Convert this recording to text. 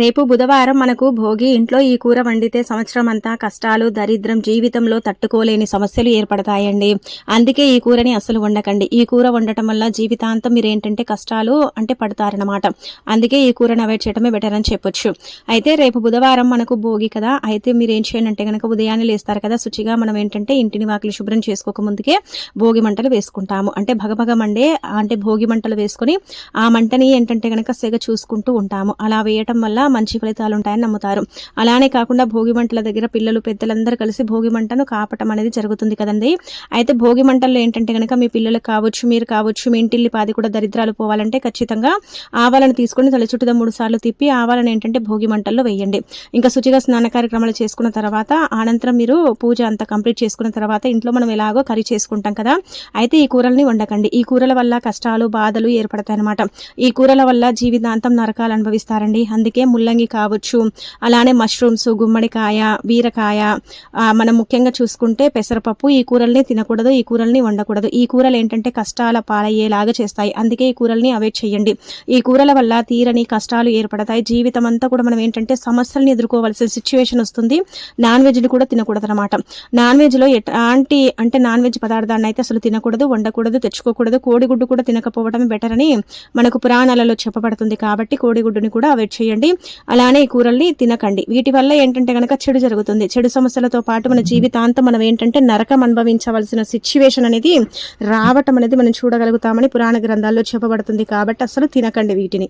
రేపు బుధవారం మనకు భోగి ఇంట్లో ఈ కూర వండితే సంవత్సరం అంతా కష్టాలు దరిద్రం జీవితంలో తట్టుకోలేని సమస్యలు ఏర్పడతాయండి. అందుకే ఈ కూరని అసలు వండకండి. ఈ కూర వండటం వల్ల జీవితాంతం మీరు ఏంటంటే కష్టాలు అంటే పడతారనమాట అందుకే ఈ కూరని అవాయిడ్ చేయడమే బెటర్ అని చెప్పొచ్చు. అయితే రేపు బుధవారం మనకు భోగి కదా అయితే మీరు ఏం చేయండి కనుక ఉదయాన్నే లేస్తారు కదా శుచిగా మనం ఏంటంటే ఇంటిని వాకిలి శుభ్రం చేసుకోక ముందుకే భోగి మంటలు వేసుకుంటాము. అంటే భగభగ మండే అంటే భోగి మంటలు వేసుకొని ఆ మంటని ఏంటంటే కనుక సెగ చూసుకుంటూ ఉంటాము. అలా వేయటం వల్ల మంచి ఫలితాలు ఉంటాయని నమ్ముతారు. అలానే కాకుండా భోగి మంటల దగ్గర పిల్లలు పెద్దలందరూ కలిసి భోగి మంటను కాపటం అనేది జరుగుతుంది కదండి. అయితే భోగి మంటల్లో ఏంటంటే కనుక మీ పిల్లలకు కావచ్చు మీరు కావచ్చు మీ ఇంటిల్లి పాది కూడా దరిద్రాలు పోవాలంటే ఖచ్చితంగా ఆవాలను తీసుకొని తల చుట్టూ మూడు సార్లు తిప్పి ఆవాలను ఏంటంటే భోగి మంటల్లో వేయండి. ఇంకా శుచిగా స్నాన కార్యక్రమాలు చేసుకున్న తర్వాత అనంతరం మీరు పూజ అంతా కంప్లీట్ చేసుకున్న తర్వాత ఇంట్లో మనం ఎలాగో కర్రీ చేసుకుంటాం కదా. అయితే ఈ కూరల్ని వండకండి. ఈ కూరల వల్ల కష్టాలు బాధలు ఏర్పడతాయి అనమాట ఈ కూరల వల్ల జీవితాంతం నరకాలు అనుభవిస్తారండి. అందుకే ముల్లంగి కావచ్చు అలానే మష్రూమ్స్ గుమ్మడికాయ బీరకాయ మనం ముఖ్యంగా చూసుకుంటే పెసరపప్పు ఈ కూరల్ని తినకూడదు ఈ కూరల్ని వండకూడదు. ఈ కూరలు ఏంటంటే కష్టాల పాలయ్యేలాగా చేస్తాయి. అందుకే ఈ కూరల్ని అవాయిడ్ చేయండి. ఈ కూరల వల్ల తీరని కష్టాలు ఏర్పడతాయి. జీవితం అంతా కూడా మనం ఏంటంటే సమస్యల్ని ఎదుర్కోవాల్సిన సిచ్యువేషన్ వస్తుంది. నాన్ వెజ్ని కూడా తినకూడదు అనమాట నాన్ వెజ్లో ఎట్లాంటి అంటే నాన్ వెజ్ పదార్థాన్ని అయితే అసలు తినకూడదు వండకూడదు తెచ్చుకోకూడదు. కోడిగుడ్డు కూడా తినకపోవడం బెటర్ అని మనకు పురాణాలలో చెప్పబడుతుంది కాబట్టి కోడిగుడ్డుని కూడా అవాయిడ్ చేయండి. అలానే ఈ కూరల్ని తినకండి. వీటి వల్ల ఏంటంటే కనుక చెడు జరుగుతుంది. చెడు సమస్యలతో పాటు మన జీవితాంతం మనం ఏంటంటే నరకం అనుభవించవలసిన సిచ్యువేషన్ అనేది రావటం అనేది మనం చూడగలుగుతామని పురాణ గ్రంథాల్లో చెప్పబడుతుంది. కాబట్టి అసలు తినకండి వీటిని.